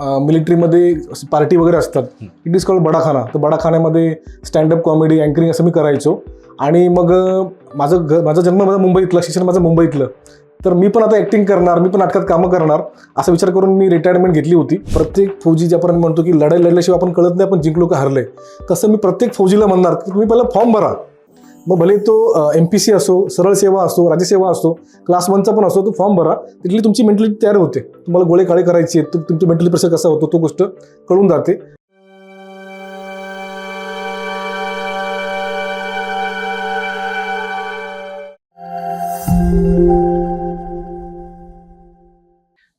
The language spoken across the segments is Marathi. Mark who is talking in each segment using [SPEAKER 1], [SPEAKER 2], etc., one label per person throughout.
[SPEAKER 1] मिलिटरीमध्ये पार्टी वगैरे असतात. It is called badakhana. तर बडाखान्यामध्ये स्टँडअप कॉमेडी अँकरिंग असं मी करायचो. आणि मग माझं घ माझा जन्म माझा मुंबईतलं शिक्षण माझं मुंबईतलं. तर मी पण आता ॲक्टिंग करणार मी पण नाटकात कामं करणार असा विचार करून मी रिटायरमेंट घेतली होती. प्रत्येक फौजी जे आपण म्हणतो की लढाई लढल्याशिवाय आपण कळत नाही आपण जिंकलो का हरले तसं मी प्रत्येक फौजीला म्हणणार की तुम्ही पहिला फॉर्म भरा. मग भले तो एम पी सी असो सरळ सेवा असो राज्यसेवा असो क्लास वनचा पण असो तो फॉर्म भरा. तिथली तुमची मेंटॅलिटी तयार होते. तुम्हाला गोळे काळे करायचे आहेत, तुम- तुमची मेंटली प्रेशर कसा होतो तो गोष्ट कळून जाते.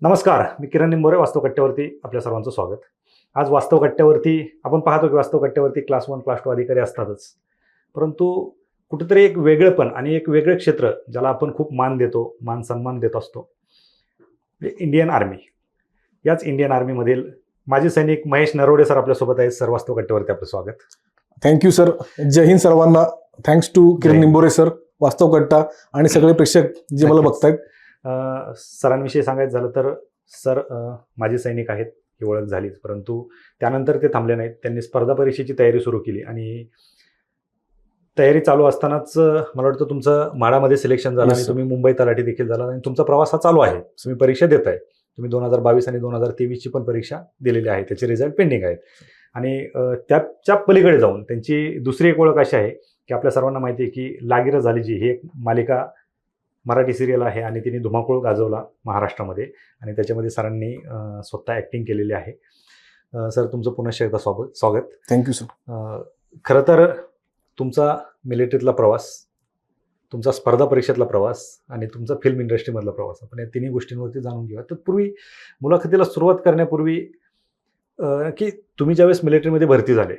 [SPEAKER 2] नमस्कार. मी किरण निंबोरे वास्तव कट्ट्यावरती आपल्या सर्वांचं स्वागत. आज वास्तव कट्ट्यावरती आपण पाहतो की वास्तव कट्ट्यावरती क्लास वन क्लास टू अधिकारी असतातच. परंतु कुठेतरी एक वेगळेपण आणि एक वेगळं क्षेत्र ज्याला आपण खूप मान देतो मान सन्मान देत असतो. इंडियन आर्मी याच इंडियन आर्मीमधील माजी सैनिक महेश नरवडे सर आपल्यासोबत आहेत. सर वास्तव कट्ट्यावरती आपलं स्वागत.
[SPEAKER 1] थँक्यू सर जय हिंद सर्वांना. Thanks to Kiran. Nimbore sir Vastav Katta आणि सगळे प्रेक्षक जे मला. बघतायत.
[SPEAKER 2] सरांविषयी सांगायचं झालं तर सर माजी सैनिक आहेत. ही ओळख झालीच. परंतु त्यानंतर ते थांबले नाहीत. त्यांनी स्पर्धा परीक्षेची तयारी सुरू केली आणि तयारी चालू असतानाच मला वाटतं तुमचं म्हाडामध्ये सिलेक्शन झालं आणि. तुम्ही मुंबई तलाठी देखील झाला आणि तुमचा प्रवास हा चालू आहे. तुम्ही परीक्षा देत आहे. तुम्ही दोन हजार बावीस आणि दोन हजार तेवीसची पण परीक्षा दिलेली आहे. त्याचे रिझल्ट पेंडिंग आहेत. आणि त्याच्या पलीकडे जाऊन त्यांची दुसरी एक ओळख अशी आहे की आपल्या सर्वांना माहिती आहे की लागिरं झाली जी ही एक मालिका मराठी सिरियल आहे आणि तिने धुमाकूळ गाजवला महाराष्ट्रामध्ये आणि त्याच्यामध्ये सरांनी स्वतः ॲक्टिंग केलेली आहे. सर तुमचं पुनश्च एकदा स्वागत स्वागत.
[SPEAKER 1] थँक्यू सर
[SPEAKER 2] खरं तर तुमचा मिलिटरीतला प्रवास तुमचा स्पर्धा परीक्षेतला प्रवास आणि तुमचा फिल्म इंडस्ट्रीमधला प्रवास आपण या तिन्ही गोष्टींवरती जाणून घेऊया तर पूर्वी मुलाखतीला सुरुवात करण्यापूर्वी की तुम्ही ज्यावेळेस मिलिटरीमध्ये भरती झाले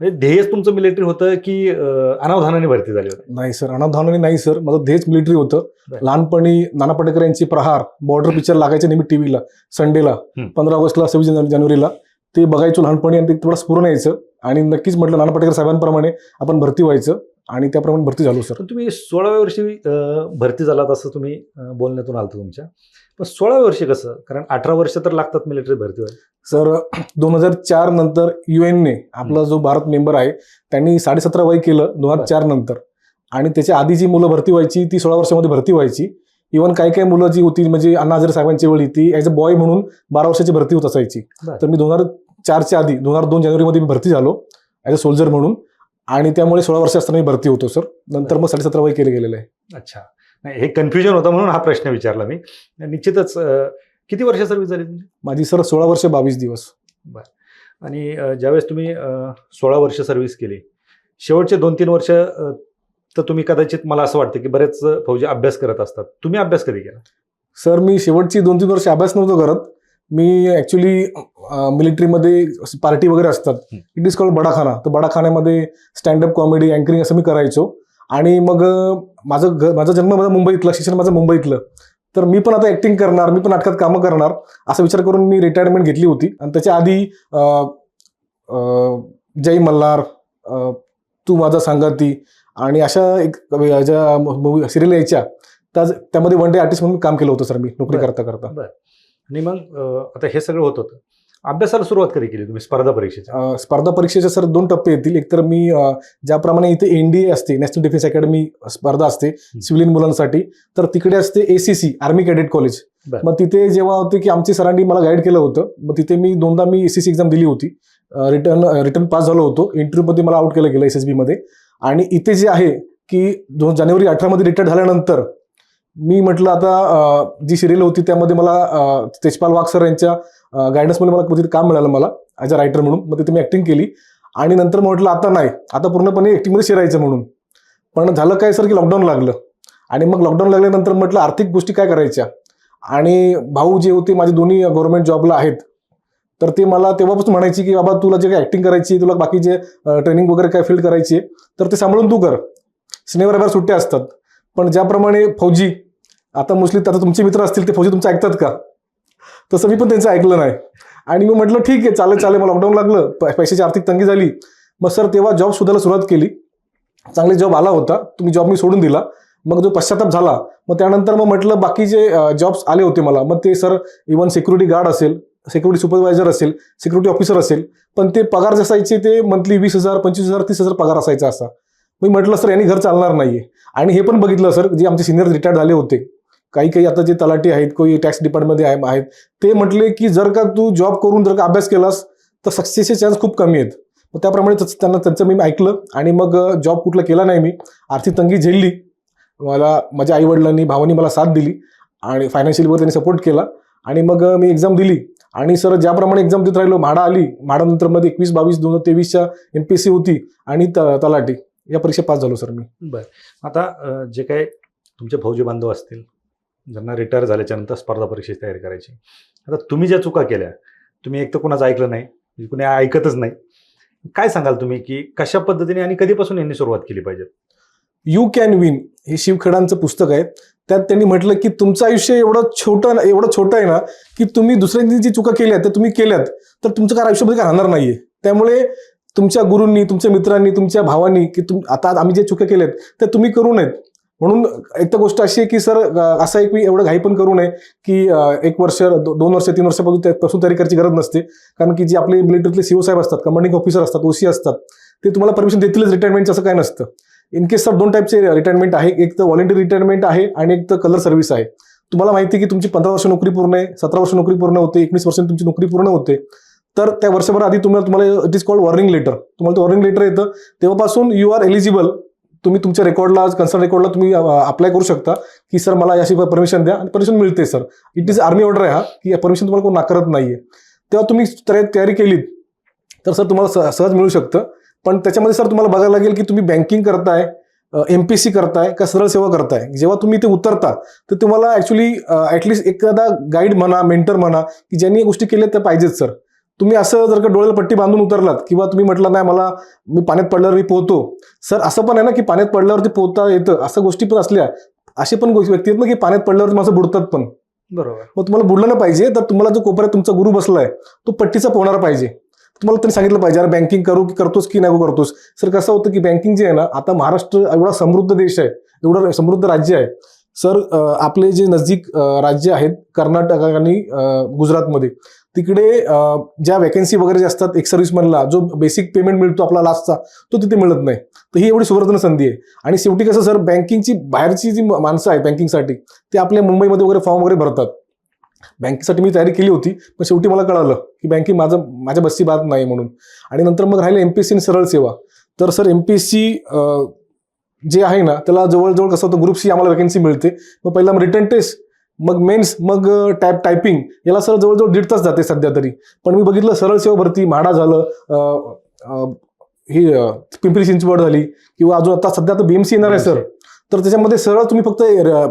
[SPEAKER 2] म्हणजे ध्येयच तुमचं मिलिटरी होतं की अनावधानाने भरती झाली होती
[SPEAKER 1] नाही सर अनाधानाने नाही सर माझं धेच मिलिटरी होतं. लहानपणी नाना पाटेकर यांची प्रहार बॉर्डर पिक्चर लागायचे नेहमी टीव्हीला संडेला. पंधरा ऑगस्टला सव्वीस जाने- जानेवारीला ते बघायचो लहानपणी आणि ते थोडं स्फुरण यायचं आणि नक्कीच म्हटलं नाना पाटेकर साहेबांप्रमाणे आपण भरती व्हायचं आणि त्याप्रमाणे भरती झालो सर.
[SPEAKER 2] तुम्ही सोळाव्या वर्षी भरती झालात असं तुम्ही बोलण्यातून आलं तुमच्या. पण सोळाव्या वर्षी कसं? कारण अठरा वर्ष तर लागतात मिलिटरी भरती व्हायला
[SPEAKER 1] सर दोन हजार चार नंतर युएनने आपला जो भारत मेंबर आहे त्यांनी साडेसतरा वय केलं दोन हजार चार नंतर. आणि त्याच्या आधी जी मुलं भरती व्हायची ती सोळा वर्षामध्ये भरती व्हायची. इव्हन काही काही मुलं जी होती म्हणजे अण्णा हजारे साहेबांची वेळी ती ॲज अ बॉय म्हणून बारा वर्षाची भरती होत असायची. तर मी दोन हजार चारच्या आधी दोन हजार दोन जानेवारीमध्ये मी भरती झालो ॲज अ सोल्जर म्हणून. आणि त्यामुळे सोळा वर्ष असताना मी भरती होतो सर नंतर मग साडेसतरा वय केलं गेलेलं आहे.
[SPEAKER 2] अच्छा. नाही हे कन्फ्युजन होतं म्हणून हा प्रश्न विचारला मी. निश्चितच किती वर्ष सर्व्हिस झाली तुमची?
[SPEAKER 1] माझी सर सोळा वर्ष बावीस दिवस.
[SPEAKER 2] आणि अ, ज्यावेळेस तुम्ही सोळा वर्ष सर्व्हिस केली शेवटचे दोन तीन वर्ष तर तुम्ही कदाचित मला असं वाटतं की बरेच फौजी अभ्यास करत असतात. तुम्ही अभ्यास कधी केला?
[SPEAKER 1] सर मी शेवटची दोन तीन वर्ष अभ्यास नव्हतो करत. मी ॲक्च्युली मिलिटरीमध्ये पार्टी वगैरे असतात. It is called badakhana. तर बडाखान्यामध्ये स्टँडअप कॉमेडी अँकरिंग असं मी करायचो. आणि मग माझं घ माझा जन्म माझा मुंबईतलं शिक्षण माझं मुंबईतलं. तर मी पण आता ॲक्टिंग करणार मी पण नाटकात कामं करणार असा विचार करून मी रिटायरमेंट घेतली होती. आणि त्याच्या आधी जय मल्हार तू माझा सांगाती आणि अशा एक ज्या मूवी सिरियल यायच्या त्या त्यामध्ये वन डे आर्टिस्ट म्हणून काम केलं होतं सर मी नोकरी. करता करता
[SPEAKER 2] आणि मग आता हे सगळं होत होतं. अभ्यासाला सुरुवात कधी केली तुम्ही स्पर्धा परीक्षेच्या?
[SPEAKER 1] अ, स्पर्धा परीक्षेचे सर दोन टप्पे येतील. एक तर मी ज्याप्रमाणे इथे एनडीए असते नॅशनल डिफेन्स अकॅडमी स्पर्धा असते सिव्हिलियन मुलांसाठी. तर तिकडे असते एसीसी आर्मी कॅडेट कॉलेज. मग तिथे जेव्हा होते की आमची सरांनी मला गाईड केलं होतं मग तिथे मी दोनदा मी एसीसी एक्झाम दिली होती. रिटर्न रिटर्न पास झालो होतो. इंटरव्ह्यूमध्ये मला आउट केलं गेलं एस एस बीमध्ये आणि इथे जे आहे की दोन जानेवारी अठरामध्ये रिटायर झाल्यानंतर मी म्हटलं आता जी सिरियल होती त्यामध्ये मला तेजपाल वाघ सर यांच्या गायडन्समध्ये मला तिथे काम मिळालं मला ॲज अ रायटर म्हणून. मग तिथे मी ॲक्टिंग केली. आणि नंतर म्हटलं आता नाही. आता पूर्णपणे ॲक्टिंगमध्ये शिरायचं म्हणून. पण झालं काय सर की लॉकडाऊन लागलं. आणि मग लॉकडाऊन लागल्यानंतर म्हटलं आर्थिक गोष्टी काय करायच्या? आणि भाऊ जे होते माझे दोन्ही गव्हर्नमेंट जॉबला आहेत. तर ते मला तेव्हापासून म्हणायची की बाबा तुला जे काही ॲक्टिंग करायची तुला बाकी जे ट्रेनिंग वगैरे काय फील्ड करायची तर ते सांभाळून तू कर. शनिवार रविवार सुट्ट्या असतात. पण ज्याप्रमाणे फौजी आता मोस्टली आता तुमचे मित्र असतील ते फौजी तुमचं ऐकतात का? तसं मी पण त्यांचं ऐकलं नाही. आणि मी म्हटलं ठीक आहे चालेल चालेल मला लॉकडाऊन लागलं पैशाची आर्थिक तंगी झाली. मग सर तेव्हा जॉब शोधायला सुरुवात केली. चांगले जॉब आला होता तुम्ही जॉब मी सोडून दिला. मग जो पश्चाताप झाला मग त्यानंतर मग म्हटलं बाकी जे जॉब्स आले होते मला मग ते सर इवन सिक्युरिटी गार्ड असेल सिक्युरिटी सुपरवायझर असेल सिक्युरिटी ऑफिसर असेल पण ते पगार जे असायचे ते मंथली वीस हजार पंचवीस हजार तीस हजार पगार असायचा असा. मी म्हटलं सर यांनी घर चालणार नाहीये. आणि हे पण बघितलं सर जे आमचे सिनियर रिटायर्ड झाले होते. काही काही आता जे तलाठी आहेत काही टॅक्स डिपार्टमेंटमध्ये आहे आहेत ते म्हटले की जर का तू जॉब करून जर का अभ्यास केलास तर सक्सेसचे चान्स खूप कमी आहेत. मग त्याप्रमाणे तसं त्यांना त्यांचं मी ऐकलं आणि मग जॉब कुठला केला नाही मी. आर्थिक तंगी झेलली. मला माझ्या आईवडिलांनी भावांनी मला साथ दिली आणि फायनान्शियलीवर त्यांनी सपोर्ट केला आणि मग मी एक्झाम दिली. आणि सर ज्याप्रमाणे एक्झाम देत राहिलो म्हाडा आली. म्हाडानंतरमध्ये एकवीस बावीस दोन हजार तेवीसच्या एम पी एस सी होती आणि त- तलाठी. या परीक्षा पास झालो सर मी.
[SPEAKER 2] बरं. आता जे काही तुमचे फौजी बांधव असतील ज्यांना रिटायर झाल्याच्यानंतर स्पर्धा परीक्षेची तयारी करायची. आता तुम्ही ज्या चुका केल्या तुम्ही एक तर कुणाचं ऐकलं नाही म्हणजे कुणी ऐकतच नाही. काय सांगाल तुम्ही की कशा पद्धतीने आणि कधीपासून यांनी सुरुवात केली पाहिजे?
[SPEAKER 1] यू कॅन विन हे शिवखेडांचं पुस्तक आहे. त्यात त्यांनी म्हटलं की तुमचं आयुष्य एवढं छोटं एवढं छोटं आहे ना की तुम्ही दुसऱ्यांनी जी चुका केल्या त्या तुम्ही केल्यात तर तुमचं काय आयुष्यामध्ये काय राहणार नाहीये. त्यामुळे तुमच्या गुरूंनी तुमच्या मित्रांनी तुमच्या भावांनी की तुम आता आम्ही जे चुका केल्यात त्या तुम्ही करू नयेत. म्हणून एक तर गोष्ट अशी आहे की सर असं एक मी एवढं घाई पण करू नये की एक वर्ष दो- दोन वर्ष तीन वर्षापासून त्यापासून तयारी करायची गरज नसते. कारण की जे आपले मिलिटरीतले सीओ साहेब असतात कमांडिंग ऑफिसर असतात ओसी असतात ते तुम्हाला परमिशन देतीलच रिटायरमेंटचं असं काय नसतं. इन केस सर दोन टाईपचे रिटायरमेंट आहे. एक तर व्हॉलेंटरी रिटायरमेंट आहे आणि एक तर कलर सर्व्हिस आहे. तुम्हाला माहिती आहे की तुमची पंधरा वर्ष नोकरी पूर्ण आहे सतरा वर्ष नोकरी पूर्ण होते एकवीस वर्ष तुमची नोकरी पूर्ण होते. तर त्या वर्षभर आधी तुम्हाला तुम्हाला it is called warning letter तुम्हाला ते वॉर्निंग लेटर येतं. तेव्हापासून यू आर एलिजिबल तुम्ही तुमच्या रेकॉर्डला कन्सर्न रेकॉर्डला तुम्ही अप्लाय करू शकता. की सर मला याची परमिशन द्या आणि परमिशन मिळते sir. It is army order आहे हा की परमिशन तुम्हाला कोण नाकारत नाहीये. तेव्हा तुम्ही तयारी तयारी केलीत तर सर तुम्हाला सहज मिळू शकतं. पण त्याच्यामध्ये सर तुम्हाला बघायला लागेल की तुम्ही बँकिंग करताय एम पी सी करताय का सरळ सेवा करताय. जेव्हा तुम्ही ते उतरता तर तुम्हाला ऍक्च्युली ऍटलिस्ट एखादा गाईड म्हणा मेंटर म्हणा की ज्यांनी या गोष्टी केल्या त्या पाहिजेत सर. तुम्ही असं जर का डोळ्याला पट्टी बांधून उतरलात किंवा तुम्ही म्हटलं नाही मला मी पाण्यात पडल्यावर मी पोहतो. सर असं पण आहे ना की पाण्यात पडल्यावरती पोहता येतं असं गोष्टी पण असल्या. असे पण गोष्टी व्यक्ती आहेत ना की पाण्यात पडल्यावरती माणसं बुडतात पण.
[SPEAKER 2] बरोबर.
[SPEAKER 1] मग तुम्हाला बुडलं नाही पाहिजे तर तुम्हाला जो कोपऱ्यात तुमचा गुरु बसलाय तो पट्टीचा पोहणारा पाहिजे. तुम्हाला त्यांनी सांगितलं पाहिजे अरे बँकिंग करू की करतोस की नाही करतोस? सर कसं होतं की बँकिंग जे आहे ना आता महाराष्ट्र एवढा समृद्ध देश आहे एवढं समृद्ध राज्य आहे. सर आपले जे नजदीक राज्य आहेत कर्नाटक आणि गुजरातमध्ये तिकडे ज्या वॅकन्सी वगैरे जे असतात एक सर्व्हिसमॅनला जो बेसिक पेमेंट मिळतो आपला लास्टचा तो तिथे मिळत नाही. तर ही एवढी सुवर्धन संधी आहे. आणि शेवटी कसं सर बँकिंगची बाहेरची जी माणसं आहेत बँकिंगसाठी ते आपल्या मुंबईमध्ये वगैरे फॉर्म वगैरे भरतात. बँकेसाठी मी तयारी केली होती पण शेवटी मला कळालं की बँकिंग माझं माझ्या बसची बात नाही म्हणून. आणि नंतर मग राहिलं एमपीएससी आणि सरळ सेवा. तर सर एमपीएससी जे आहे ना त्याला जवळजवळ कसं होतं ग्रुप सी आम्हाला वॅकन्सी मिळते. मग पहिला रिटर्न टेस्ट मग मेन्स मग टाईप टायपिंग याला सर जवळजवळ दीड तास जाते सध्या तरी. पण मी बघितलं सरळ सेवा भरती म्हाडा झालं ही पिंपरी चिंचवड झाली किंवा अजून आता सध्या आता बीएमसी येणार आहे सर. तर त्याच्यामध्ये सरळ तुम्ही फक्त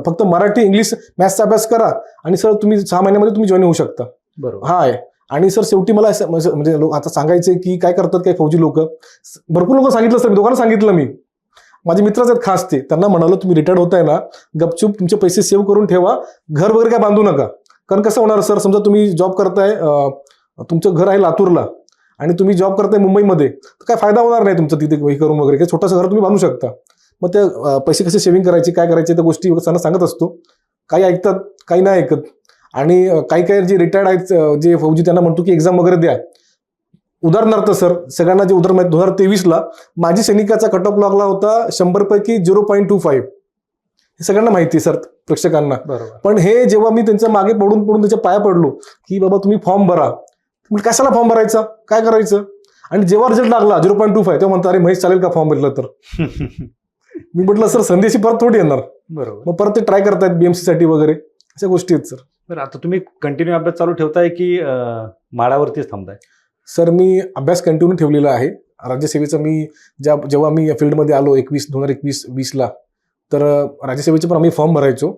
[SPEAKER 1] फक्त मराठी इंग्लिश मॅथ्सचा अभ्यास करा आणि सर तुम्ही सहा महिन्यामध्ये तुम्ही जॉईन होऊ शकता.
[SPEAKER 2] बरोबर.
[SPEAKER 1] हा आहे. आणि सर शेवटी मला म्हणजे म्हणजे लोक आता सांगायचे की काय करतात काय फौजी लोक? भरपूर लोक सांगितलं सर मी दोघांना सांगितलं मी. माझे मित्रच आहेत खास ते. त्यांना म्हणालो तुम्ही रिटायर्ड होताय ना गपचूप तुमचे पैसे सेव्ह करून ठेवा. घर वगैरे काय बांधू नका. कारण कसं होणार सर समजा तुम्ही जॉब करताय तुमचं घर आहे लातूरला आणि तुम्ही जॉब करताय मुंबईमध्ये तर काय फायदा होणार नाही तुमचं तिथे हे करून वगैरे काही छोटंसं घर तुम्ही बांधू शकता. मग ते पैसे कसे सेव्हिंग करायचे काय करायचे त्या गोष्टी वगैरे त्यांना सांगत असतो. काही ऐकतात काही नाही ऐकत. आणि काही काही जे रिटायर्ड आहेत जे फौजी त्यांना म्हणतो की एक्झाम वगैरे द्या. उदाहरणार्थ सर सगळ्यांना जे उदाहरण दोन हजार तेवीसला माझी सैनिकाचा कट ऑफ लागला होता शंभर पैकी झिरो पॉईंट टू फाईव्ह हे सगळ्यांना माहिती सर प्रेक्षकांना. पण हे जेव्हा मी त्यांच्या मागे पडून पडून त्याच्या पाया पडलो की बाबा तुम्ही फॉर्म भरा. म्हणजे कशाला फॉर्म भरायचा? काय करायचं? आणि जेव्हा रिझल्ट लागला झिरो पॉईंट टू फाय तेव्हा म्हणता अरे महेश चालेल का फॉर्म भरलं तर? मी म्हटलं सर संदेशी परत थोडी येणार.
[SPEAKER 2] बरोबर.
[SPEAKER 1] मग परत ते ट्राय करतायत बीएमसी साठी वगैरे. अशा गोष्टी आहेत सर.
[SPEAKER 2] बरं आता तुम्ही कंटिन्यू अभ्यास चालू ठेवताय की माळावरतीच थांबताय?
[SPEAKER 1] सर मी अभ्यास कंटिन्यू ठेवलेला आहे. राज्यसेवेचं मी ज्या जेव्हा मी या फील्डमध्ये आलो एकवीस दोन हजार एकवीस वीसला तर राज्यसेवेचं राज्यसेवेचे पण आम्ही फॉर्म भरायचो.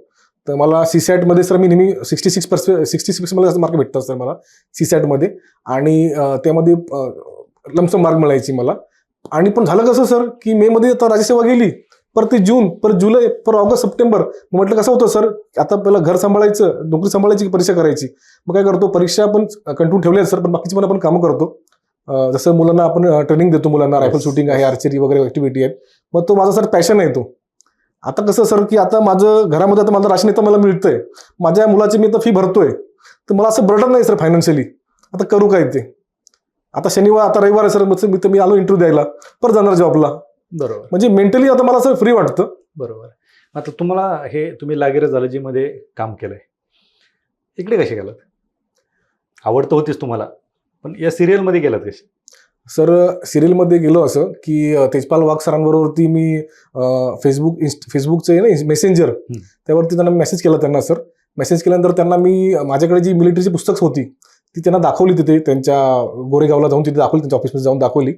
[SPEAKER 1] तर मला सी सॅटमध्ये सर मी नेहमी sixty six percent sixty six मला मार्क भेटतात सर मला सी सॅटमध्ये आणि त्यामध्ये लमसम मार्क मिळायची मला. आणि पण झालं कसं सर की मेमध्ये आता राज्यसेवा गेली. पर ते जून पर जुलै पर ऑगस्ट सप्टेंबर. मग म्हटलं कसं होतं सर? आता पहिलं घर सांभाळायचं नोकरी सांभाळायची की परीक्षा करायची? मग काय करतो? परीक्षा पण कंटिन्यू ठेवल्या सर पण बाकीची पण आपण कामं करतो. जसं मुलांना आपण ट्रेनिंग देतो मुलांना रायफल. शूटिंग आहे आर्चरी वगैरे ऍक्टिव्हिटी आहेत. मग तो माझा सर पॅशन आहे तो. आता कसं सर की आता माझं घरामध्ये आता माझं राशन येतं मला मिळतंय. माझ्या मुलाची मी आता फी भरतोय. तर मला असं बर्डन नाही सर फायनान्शियली आता करू काय ते? आता शनिवार आता रविवार आहे सर मग मी तर मी आलो इंटरव्ह्यू द्यायला. परत जाणार जॉबला
[SPEAKER 2] बरोबर.
[SPEAKER 1] म्हणजे मेंटली आता मला असं फ्री वाटतं.
[SPEAKER 2] बरोबर. आता तुम्हाला हे तुम्ही लागेरॉलॉजीमध्ये काम केलंय. इकडे कसे गेलात? आवड तर होतीच तुम्हाला पण या सिरियलमध्ये गेलात कसे?
[SPEAKER 1] सर सिरियलमध्ये गेलो असं की तेजपाल वाघ सरांबरोबरती मी फेसबुक इन्स्ट फेसबुकचं आहे ना मेसेंजर. त्यावरती त्यांना मेसेज केला त्यांना सर. मेसेज केल्यानंतर त्यांना मी माझ्याकडे जी मिलिटरीची पुस्तक होती ती त्यांना दाखवली तिथे त्यांच्या गोरेगावला जाऊन तिथे दाखवली त्यांच्या ऑफिसमध्ये जाऊन दाखवली.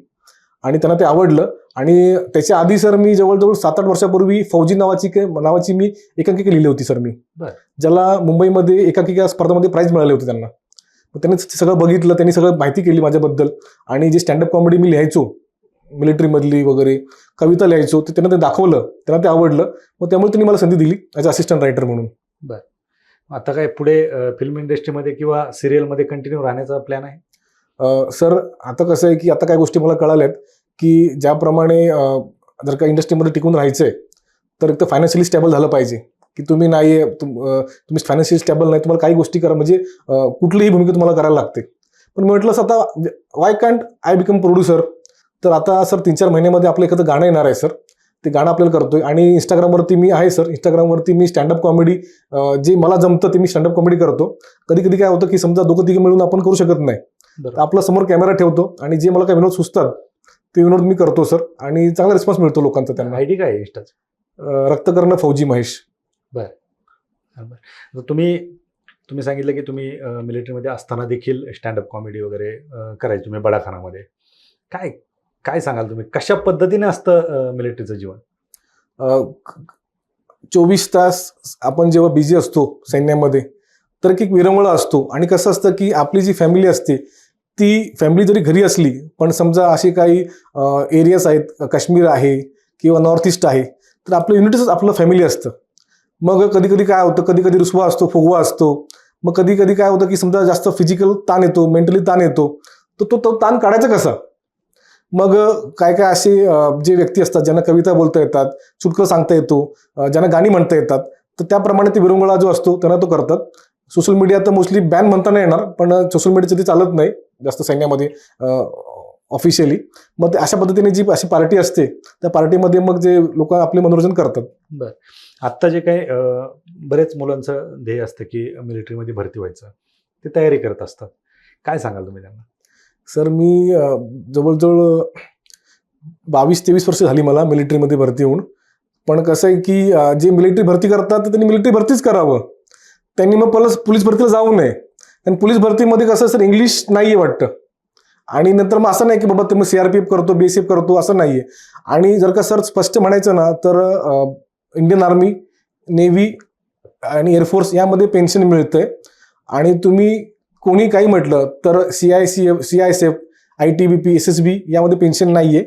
[SPEAKER 1] आणि त्यांना ते आवडलं. आणि त्याच्या आधी सर मी जवळजवळ सात आठ वर्षापूर्वी फौजी नावाची नावाची मी एकांकिका लिहिली होती सर मी.
[SPEAKER 2] बरं.
[SPEAKER 1] ज्याला मुंबईमध्ये एकांकिका स्पर्धेमध्ये प्राईज मिळाले होते त्यांना. मग त्यांनी सगळं बघितलं त्यांनी सगळं माहिती केली माझ्याबद्दल. आणि जी स्टँडअप कॉमेडी मी लिहायचो मिलिटरीमधली वगैरे कविता लिहायचो ते त्यांना ते दाखवलं त्यांना ते आवडलं. मग त्यामुळे त्यांनी मला संधी दिली ॲज असिस्टंट रायटर म्हणून.
[SPEAKER 2] आता काय पुढे फिल्म इंडस्ट्रीमध्ये किंवा सिरियलमध्ये कंटिन्यू राहण्याचा प्लॅन आहे?
[SPEAKER 1] सर आता कसं आहे की आता काय गोष्टी मला कळाल्यात. की ज्याप्रमाणे जर का इंडस्ट्रीमध्ये टिकून राहायचंय तर एक तर फायनान्शियली स्टेबल झालं पाहिजे. की तुम्ही नाही तुम्ही फायनान्शियली स्टेबल नाही तुम्हाला काही गोष्टी करा म्हणजे कुठलीही भूमिका तुम्हाला करायला लागते. पण मी म्हटलं आता why can't I become producer तर आता सर तीन चार महिन्यामध्ये आपलं एखादं गाणं येणार आहे सर. ते गाणं आपल्याला करतोय आणि इंस्टाग्रामवरती मी आहे सर. इंस्टाग्रामवरती मी स्टँडअप कॉमेडी जे मला जमतं ते मी स्टँडअप कॉमेडी करतो. कधी कधी काय होतं की समजा दोघं तिघे मिळून आपण करू शकत नाही. तर आपला समोर कॅमेरा ठेवतो आणि जे मला काही विनोद सुचतात ते विनोद मी करतो सर आणि चांगला रिस्पॉन्स मिळतो लोकांचा त्यांना.
[SPEAKER 2] आयडी काय इंस्टाचं
[SPEAKER 1] रक्तकर्ण फौजी महेश.
[SPEAKER 2] तर तुम्ही तुम्ही सांगितलं की तुम्ही मिलिटरीमध्ये असताना देखील स्टँडअप कॉमेडी वगैरे करायचे तुम्ही बडाखानामध्ये. काय काय सांगाल तुम्ही? कशा पद्धतीने असतं मिलिटरीचं जीवन?
[SPEAKER 1] चोवीस तास आपण जेव्हा बिझी असतो सैन्यामध्ये तर एक एक विरंगुळा असतो. आणि कसं असतं की आपली जी फॅमिली असते ती फॅमिली जरी घरी असली पण समजा असे काही एरियाज आहेत काश्मीर आहे किंवा नॉर्थ ईस्ट आहे तर आपलं युनिटच आपलं फॅमिली असतं. मग कधी कधी काय होतं? कधी कधी रुसवा असतो फुगवा असतो. मग कधी कधी काय होतं की समजा जास्त फिजिकल ताण येतो मेंटली ताण येतो तर तो तो ताण काढायचा कसा? मग काय काय असे जे व्यक्ती असतात ज्यांना कविता बोलता येतात चुटकं सांगता येतो ज्यांना गाणी म्हणता येतात तर त्याप्रमाणे ते विरंगुळा जो असतो त्यांना तो करतात. सोशल मीडिया तर मोस्टली बॅन म्हणता नाही येणार पण सोशल मीडियाचं ते चालत नाही. जास्त सैन्यामध्ये ऑफिशियली मग ते अशा पद्धतीने जी अशी पार्टी असते त्या पार्टीमध्ये मग जे लोक आपले मनोरंजन करतात.
[SPEAKER 2] आत्ता जे काही बरेच मुलांचं ध्येय असतं की मिलिटरीमध्ये भरती व्हायचं ते तयारी करत असतात. काय सांगाल तुम्ही त्यांना?
[SPEAKER 1] सर मी जवळजवळ बावीस तेवीस वर्ष झाली मला मिलिटरीमध्ये भरती होऊन. पण कसं आहे की जे मिलिटरी भरती करतात तर त्यांनी मिलिटरी भरतीच करावं. त्यांनी मग परत पोलीस भरतीला जाऊ नये. कारण पोलीस भरतीमध्ये कसं सर इंग्लिश नाही आहे वाटतं. आणि नंतर मग असं नाही की बाबा तुम्ही सीआरपीएफ करतो बीएसएफ करतो असं नाही आहे आणि जर का सर स्पष्ट म्हणायचं ना तर इंडियन आर्मी नेव्ही आणि एअरफोर्स यामध्ये पेन्शन मिळतंय. आणि तुम्ही कोणी काही म्हटलं तर C I C F C I S F I T B P S S B यामध्ये पेन्शन नाही आहे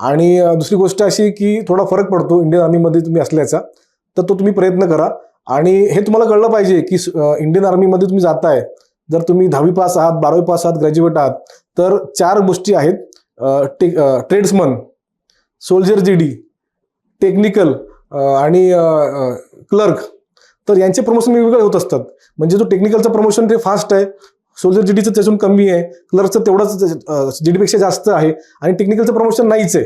[SPEAKER 1] आणि दुसरी गोष्ट अशी की थोडा फरक पडतो इंडियन आर्मीमध्ये तुम्ही असल्याचा तर तो तुम्ही प्रयत्न करा. आणि हे तुम्हाला कळलं पाहिजे की इंडियन आर्मीमध्ये तुम्ही जाताय. जर तुम्ही दहावी पास आहात बारावी पास आहात ग्रॅज्युएट आहात तर चार गोष्टी आहेत. टे tradesman soldier G D technical आणि क्लर्क तर यांचे प्रमोशन वेगवेगळे होत असतात. म्हणजे जो टेक्निकलचं प्रमोशन ते फास्ट आहे सोल्जर जी डीचं त्याच्यातून कमी आहे क्लर्कचं तेवढंच जी डीपेक्षा जास्त आहे आणि टेक्निकलचं प्रमोशन नाहीच आहे.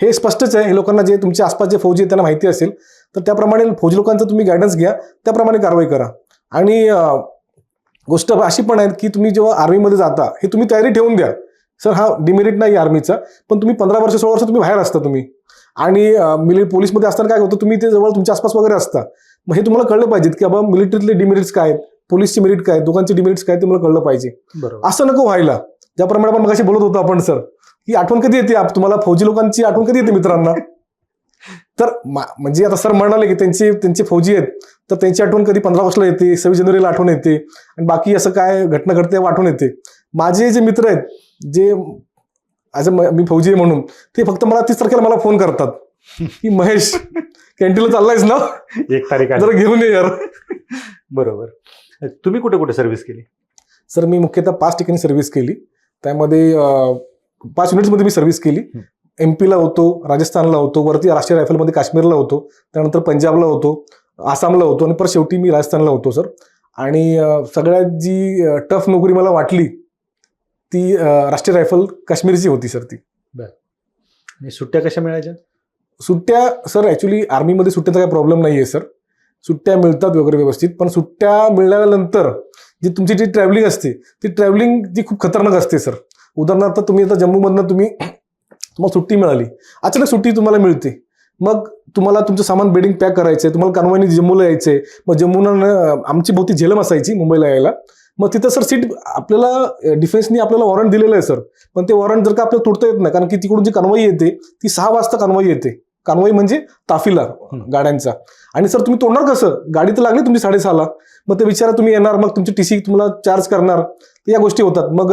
[SPEAKER 1] हे स्पष्टच आहे. हे लोकांना जे तुमच्या आसपास जे फौजी आहेत त्यांना माहिती असेल. तर त्याप्रमाणे फौजी लोकांचं तुम्ही गायडन्स घ्या त्याप्रमाणे कारवाई करा. आणि गोष्ट अशी पण आहे की तुम्ही जेव्हा आर्मीमध्ये जाता हे तुम्ही तयारी ठेवून द्या. सर हा डिमेरिट नाही आर्मीचा पण तुम्ही पंधरा वर्ष सोळा वर्ष तुम्ही बाहेर असता तुम्ही. आणि मिलिटरी पोलीसमध्ये असताना काय होतं तुम्ही ते जवळ तुमच्या आसपास वगैरे असता. मग हे तुम्हाला कळलं पाहिजेत की बाबा मिलिटरीतले डिमेरिट्स काय आहेत पोलीसचे मेरिट काय दोघांचे डिमेरिट्स काय आहेत ते मला कळलं पाहिजे. असं नको व्हायला. ज्याप्रमाणे आपण मगाशी बोलत होतो आपण सर ही आठवण कधी येते तुम्हाला फौजी लोकांची आठवण कधी येते मित्रांना? तर म्हणजे आता सर म्हणाले की त्यांचे त्यांचे फौजी आहेत तर त्यांची आठवण कधी पंधरा ऑगस्टला येते सव्वीस जानेवारीला आठवण येते आणि बाकी असं काय घटना घडते आठवण येते. माझे जे मित्र आहेत जे अ मी फौजी आहे म्हणून ते फक्त मला तीस तारखेला मला फोन करतात. की महेश कॅन्टीनला चाललायस ना?
[SPEAKER 2] एक तारीख
[SPEAKER 1] जरा घेऊन ये यार.
[SPEAKER 2] बरोबर. तुम्ही कुठे कुठे सर्व्हिस केली?
[SPEAKER 1] सर मी मुख्यतः पाच ठिकाणी सर्व्हिस केली. त्यामध्ये पाच युनिट्समध्ये मी सर्व्हिस केली. एम पीला होतो राजस्थानला होतो वरती राष्ट्रीय रायफलमध्ये काश्मीरला होतो त्यानंतर पंजाबला होतो आसामला होतो आणि परत शेवटी मी राजस्थानला होतो सर. आणि सगळ्यात जी टफ नोकरी मला वाटली ती राष्ट्रीय रायफल काश्मीरची होती सर ती.
[SPEAKER 2] आणि सुट्ट्या कशा मिळायच्या?
[SPEAKER 1] सुट्ट्या सर ॲक्च्युली आर्मीमध्ये सुट्ट्याचा काही प्रॉब्लेम नाही आहे सर. सुट्ट्या मिळतात वगैरे व्यवस्थित पण सुट्ट्या मिळाल्यानंतर जी तुमची जी ट्रॅव्हलिंग असते ती ट्रॅव्हलिंग जी खूप खतरनाक असते सर. उदाहरणार्थ तुम्ही आता जम्मूमधनं तुम्ही तुम्हाला सुट्टी मिळाली. अचानक सुट्टी तुम्हाला मिळते. मग तुम्हाला तुमचं सामान बेडिंग पॅक करायचं आहे तुम्हाला कानवानी जम्मूला यायचं मग जम्मूनं आमची भोवती झेलम असायची मुंबईला यायला. मग तिथं सर सीट आपल्याला डिफेन्सनी आपल्याला वॉरंट दिलेलं आहे सर. पण ते वॉरंट जर का आपल्याला तुटता येत नाही कारण की तिकडून जी कानवाई येते ती सहा वाजता कानवाई येते. कानवाई म्हणजे ताफिला गाड्यांचा. आणि सर तुम्ही तोडणार कसं? गाडी तर लागली तुमची साडेसहाला. मग ते विचारा तुम्ही येणार मग तुमची टी सी तुम्हाला चार्ज करणार. तर या गोष्टी होतात. मग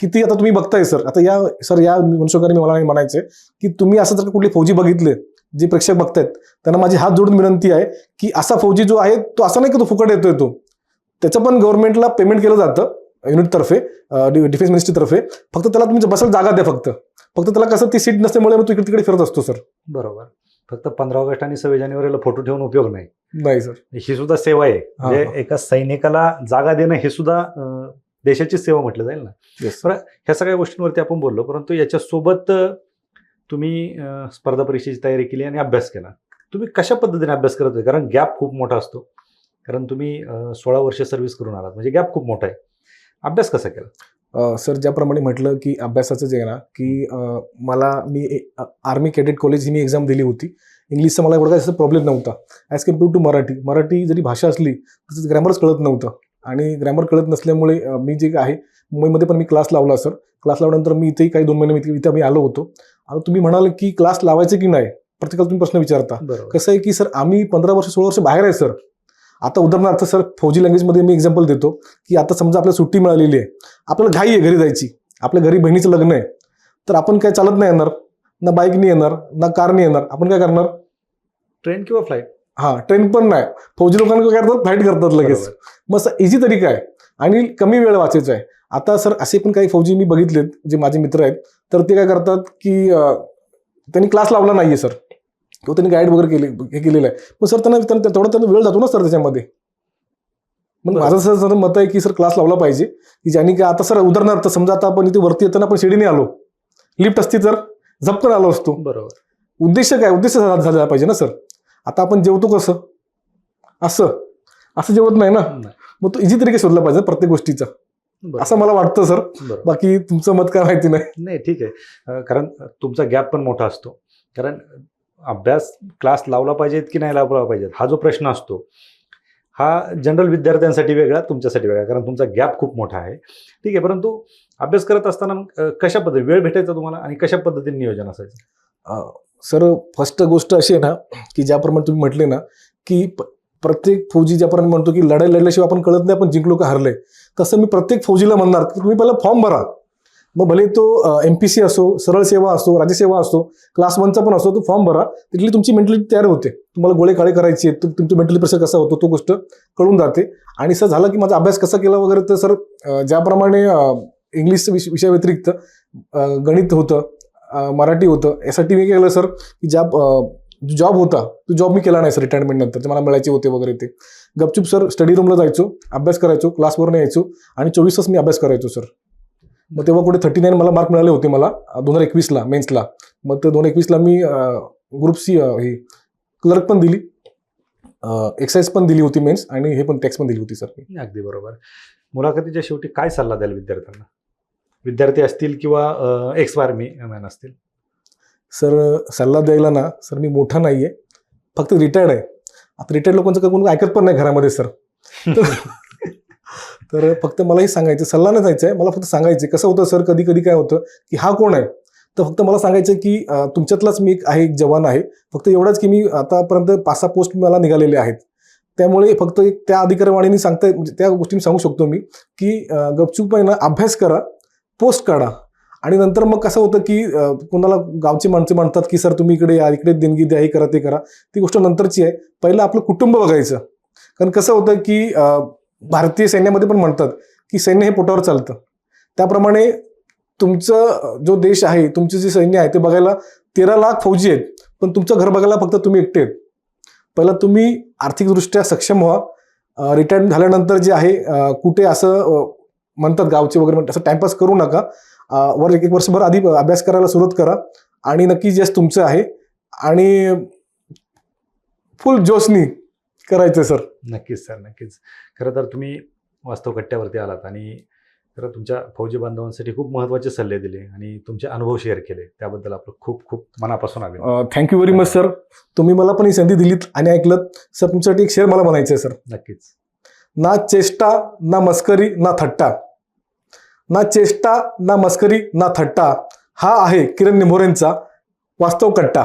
[SPEAKER 1] किती आता तुम्ही बघताय सर. आता या सर या मनशोकाने मला हे म्हणायचं की तुम्ही असं जर का कुठले फौजी बघितले जे प्रेक्षक बघतायत त्यांना माझी हात जोडून विनंती आहे की असा फौजी जो आहे तो असा नाही की तो फुकट येतोय तो. त्याचं पण गव्हर्नमेंटला पेमेंट केलं जातं युनिटतर्फे डिफेन्स मिनिस्ट्रीतर्फे फक्त त्याला तुम्ही बसायला जागा द्या फक्त. फक्त त्याला कसं ती सीट नसल्यामुळे मग तो इकडे तिकडे फिरत असतो सर.
[SPEAKER 2] बरोबर. फक्त पंधरा ऑगस्ट आणि सव्वीस जानेवारीला फोटो ठेवून उपयोग नाही.
[SPEAKER 1] नाही सर.
[SPEAKER 2] ही सुद्धा सेवा आहे. म्हणजे. एका सैनिकाला जागा देणं हे सुद्धा देशाची सेवा म्हटलं जाईल ना. बरं. ह्या सगळ्या गोष्टींवरती आपण बोललो परंतु याच्यासोबत तुम्ही स्पर्धा परीक्षेची तयारी केली आणि अभ्यास केला. तुम्ही कशा पद्धतीने अभ्यास करत होते? कारण गॅप खूप मोठा असतो. कारण तुम्ही सोळा वर्ष सर्व्हिस करून आलात. म्हणजे गॅप खूप मोठा आहे. अभ्यास कसा केला?
[SPEAKER 1] सर ज्याप्रमाणे म्हटलं की अभ्यासाचं जे आहे ना की मला मी आर्मी कॅडेट कॉलेज ही मी एक्झाम दिली होती. इंग्लिशचा मला एवढा काही प्रॉब्लेम नव्हता. As compare to Marathi Marathi जरी भाषा असली तसंच ग्रॅमरच कळत नव्हतं. आणि ग्रॅमर कळत नसल्यामुळे मी जे आहे मुंबईमध्ये पण मी क्लास लावला सर क्लास लावल्यानंतर मी इथेही काही दोन महिने इथे इथे मी आलो होतो. आता तुम्ही म्हणाल की क्लास लावायचे की नाही? प्रत्येकाला तुम्ही प्रश्न विचारता. कसं आहे की सर आम्ही पंधरा वर्ष सोळा वर्ष बाहेर आहे सर आता उदाहरणार्थ सर फौजी लँग्वेजमध्ये मी एक्झाम्पल देतो की आता समजा आपल्याला सुट्टी मिळालेली आहे. आपल्याला घाई आहे घरी जायची. आपल्या घरी बहिणीचं लग्न आहे. तर आपण काय चालत नाही येणार? ना बाईकने येणार ना कारने येणार. आपण काय करणार?
[SPEAKER 2] ट्रेन किंवा फ्लाईट
[SPEAKER 1] हा ट्रेन पण नाही. फौजी लोकांना काय करतात? फ्लाईट करतात लगेच. मग इझी तरीका आहे. आणि कमी वेळ वाचायचा आहे. आता सर असे पण काही फौजी मी बघितलेत जे माझे मित्र आहेत. तर ते काय करतात की त्यांनी क्लास लावला नाहीये सर. किंवा त्यांनी गाईड वगैरे केले हे केलेलं आहे. पण सर त्यांना त्यांना तेवढा त्यांना वेळ जातो ना सर त्याच्यामध्ये? मग. माझं सर सर मत आहे की सर क्लास लावला पाहिजे. की ज्याने की आता सर उदाहरणार्थ समजा आता आपण इथे वरती येताना आपण शिडीने आलो. लिफ्ट असती तर झपकन आलो असतो.
[SPEAKER 2] बरोबर.
[SPEAKER 1] उद्देश काय? उद्देश झाला पाहिजे ना सर? आता आपण जेवतो कसं? असं. असं जेवत नाही ना. मग तो इझी तरीके शोधला पाहिजे प्रत्येक गोष्टीचा. असं मला वाटतं सर. बाकी तुमचं मत काय माहिती नाही.
[SPEAKER 2] नाही ठीक आहे. कारण तुमचा गॅप पण मोठा असतो. कारण अभ्यास क्लास लावला पाहिजेत की नाही लावला पाहिजेत हा जो प्रश्न असतो हा जनरल विद्यार्थ्यांसाठी वेगळा तुमच्यासाठी वेगळा कारण तुमचा गॅप खूप मोठा आहे. ठीक आहे परंतु अभ्यास करत असताना कशा पद्धती वेळ भेटायचा तुम्हाला आणि कशा पद्धतीने नियोजन असायचं?
[SPEAKER 1] सर फर्स्ट गोष्ट अशी आहे ना की ज्याप्रमाणे तुम्ही म्हटले ना की प- प्रत्येक फौजी ज्याप्रमाणे म्हणतो की लढाई लढल्याशिवाय आपण कळत नाही आपण जिंकलो का हरले तसं मी प्रत्येक फौजीला म्हणणार की तुम्ही पहिला फॉर्म भरा. मग भले तो एम पी सी असो सरळ सेवा असो राज्यसेवा असो क्लास वनचा पण असो तो फॉर्म भरा. तिथली तुमची मेंटॅलिटी तयार होते. तुम्हाला गोळे काळे करायची आहेत तुम- तुमची मेंटली प्रेशर कसा होतो तो गोष्ट कळून जाते. आणि सर झालं की माझा अभ्यास कसा केला वगैरे तर सर ज्याप्रमाणे इंग्लिश विषयाव्यतिरिक्त गणित होतं मराठी होतं. यासाठी मी केलं सर की ज्या जॉब होता तो जॉब मी केला नाही सर रिटायरमेंट नंतर. मला मिळायचे होते वगैरे ते. गपचूप सर स्टडी रूमला जायचो अभ्यास करायचो क्लासवरून यायचो आणि चोवीस तास मी अभ्यास करायचो सर. मग तेव्हा कुठे थर्टी नाईन मला मार्क मिळाले होते मला दोन हजार एकवीसला मेन्सला मग ते दोन एकवीसला मी ग्रुप सी हे क्लर्क पण दिली. एक्सरसाइज पण दिली होती मेन्स आणि हे पण टॅक्स पण दिली होती सर मी.
[SPEAKER 2] अगदी बरोबर. मुलाखतीच्या शेवटी काय सल्ला द्याल विद्यार्थ्यांना? विद्यार्थी असतील किंवा एक्स आर्मी मॅन असतील?
[SPEAKER 1] सर सल्ला द्यायला ना सर मी मोठा नाही आहे फक्त रिटायर्ड आहे. आता रिटायर्ड लोकांचं कोणी ऐकत पण नाही घरामध्ये सर. तर फक्त मला हे सांगायचं सल्ला नाही जायचं आहे मला फक्त सांगायचं कसं होतं सर कधी कधी काय होतं की हा कोण आहे? तर फक्त मला सांगायचं की तुमच्यातलाच मी एक आहे एक जवान आहे. फक्त एवढाच की मी आतापर्यंत पाच सहा पोस्ट मला निघालेले आहेत. त्यामुळे फक्त एक त्या अधिकारीवाणीने सांगता म्हणजे त्या गोष्टी मी सांगू शकतो मी की गपचूप आहे ना अभ्यास करा. पोस्ट काढा आणि नंतर मग कसं होतं की कोणाला गावची माणसं म्हणतात की सर तुम्ही इकडे या इकडे देणगी द्या हे करा ते करा. ती गोष्ट नंतरची आहे. पहिलं आपलं कुटुंब बघायचं. कारण कसं होतं की भारतीय सैन्यामध्ये पण म्हणतात की सैन्य हे पोटावर चालतं. त्याप्रमाणे तुमचं जो देश आहे तुमचे जे सैन्य आहे ते बघायला तेरा लाख फौजी आहेत. पण तुमचं घर बघायला फक्त तुम्ही एकटे आहेत. पहिला तुम्ही आर्थिकदृष्ट्या सक्षम व्हा. रिटायर्ड झाल्यानंतर जे आहे कुठे असं म्हणतात गावचे वगैरे म्हणतात असं टाइमपास करू नका. वर एक एक वर्षभर आधी अभ्यास करायला सुरुवात करा. आणि नक्की यश तुमचं आहे आणि फुल जोशनी करायचं सर
[SPEAKER 2] नक्कीच सर नक्कीच. खरं तर तुम्ही वास्तव कट्ट्यावरती आलात आणि खरं तुमच्या फौजी बांधवांसाठी खूप महत्त्वाचे सल्ले दिले आणि तुमचे अनुभव शेअर केले. त्याबद्दल आपलं खूप खूप मनापासून अभिनंदन.
[SPEAKER 1] थँक्यू व्हेरी मच सर तुम्ही मला पण ही संधी दिलीत आणि ऐकलं सर तुमच्यासाठी एक शेअर मला म्हणायचं आहे सर
[SPEAKER 2] नक्कीच.
[SPEAKER 1] ना चेष्टा ना मस्करी ना थट्टा. ना चेष्टा ना मस्करी ना थट्टा. हा आहे किरण निमोरेंचा वास्तव कट्टा.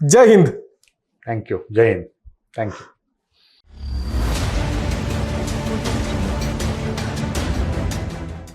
[SPEAKER 1] जय हिंद.
[SPEAKER 2] थँक्यू जय हिंद. Thank you